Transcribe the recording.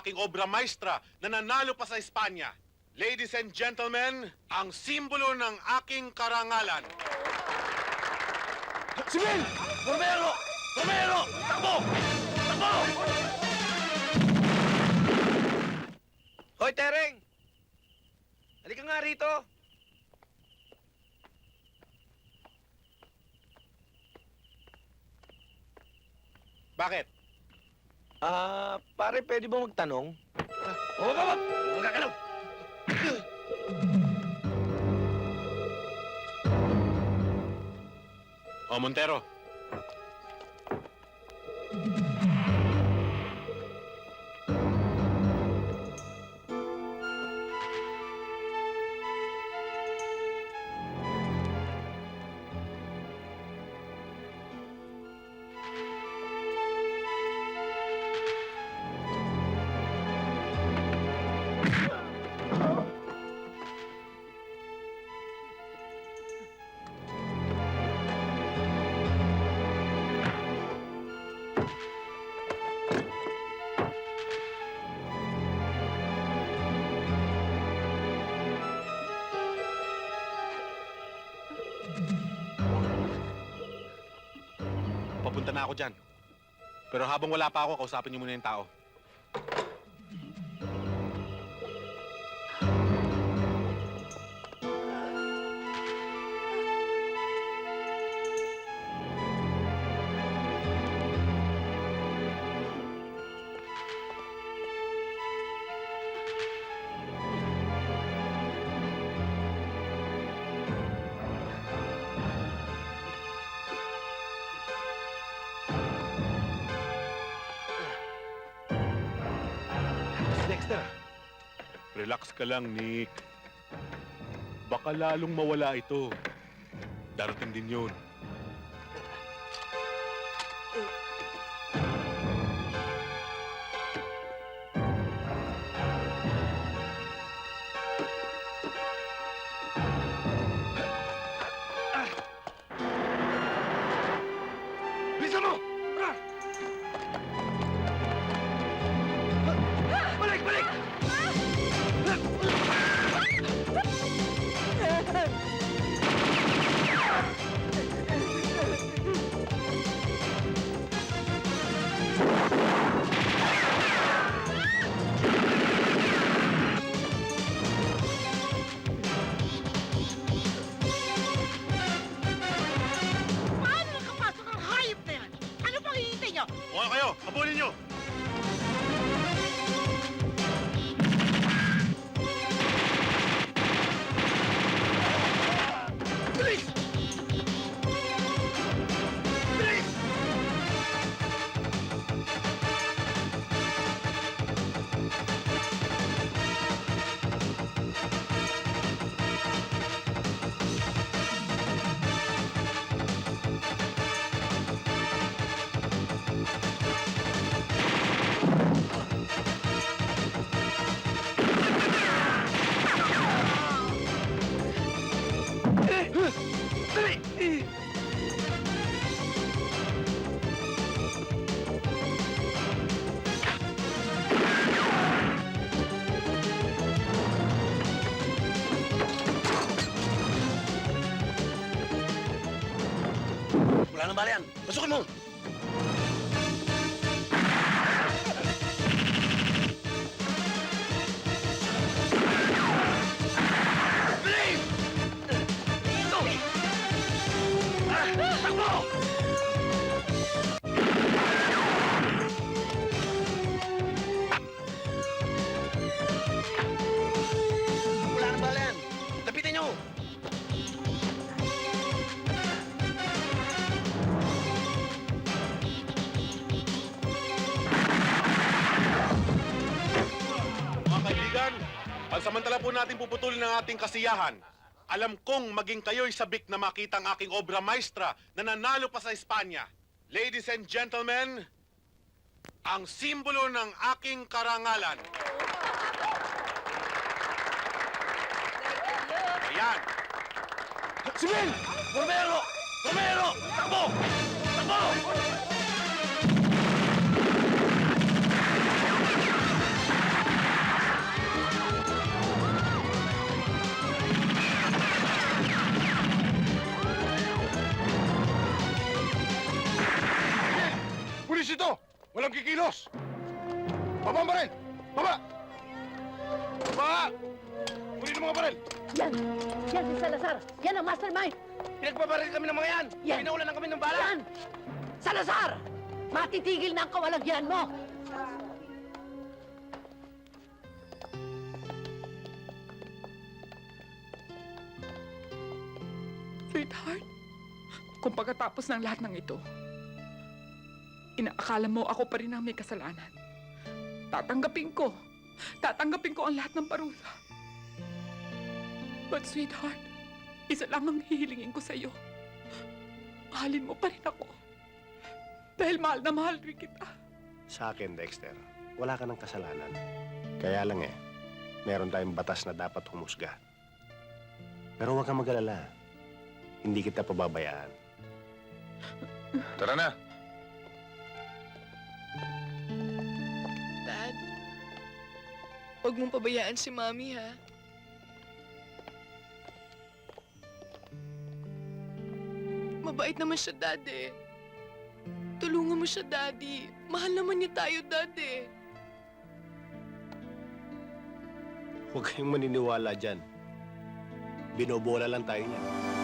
aking obra maestra na nanalo pa sa Espanya. Ladies and gentlemen, ang simbolo ng aking karangalan. Sibil! Romero! Romero! Takbo! Takbo! Hoy, Tereng! Halika nga rito. Bakit? Ah, pare, pwede ba magtanong? Oo, wag! Huwag gagalaw! O, Montero. Papunta na ako dyan. Pero habang wala pa ako, kausapin niyo muna yung tao. Relax ka lang, Nick. Baka lalong mawala ito. Darating din yun. Bilisan mo! Kayo! Wala nang bala yan. Pasukin mo! Bilis! Ito! Ah! Wala nang bala yan. Lapitan! Pansamantala po natin puputulin ang ating kasiyahan. Alam kong maging kayo'y sabik na makita ang aking obra maestra na nanalo pa sa Espanya. Ladies and gentlemen, ang simbolo ng aking karangalan. Ayan. Sibil! Romero! Romero! Takbo! Takbo! Walang kikilos! Baba ang baril! Baba! Baba! Kunin ang mga baril! Yan! Yan si Salazar! Yan ang mastermind! Pinagbabaril kami ng mga yan! Yan. Pinaulan kami ng bala! Yan! Salazar! Matitigil na ang kawalagyan mo! Sweetheart, kung pagkatapos ng lahat ng ito, inaakala mo ako pa rin ang may kasalanan, tatanggapin ko. Tatanggapin ko ang lahat ng parusa. But sweetheart, isa lang ang hihilingin ko sa'yo. Mahalin mo pa rin ako. Dahil mahal na mahal rin kita. Sa akin, Dexter, wala ka ng kasalanan. Kaya lang eh, meron tayong batas na dapat humusga. Pero huwag kang mag-alala. Hindi kita pababayaan. Tara na! Huwag mong pabayaan si Mami, ha? Mabait naman siya, Dad, eh. Tulungan mo siya, Daddy. Mahal naman niya tayo, Dad, eh. Huwag kayong maniniwala dyan. Binobola lang tayo niyan.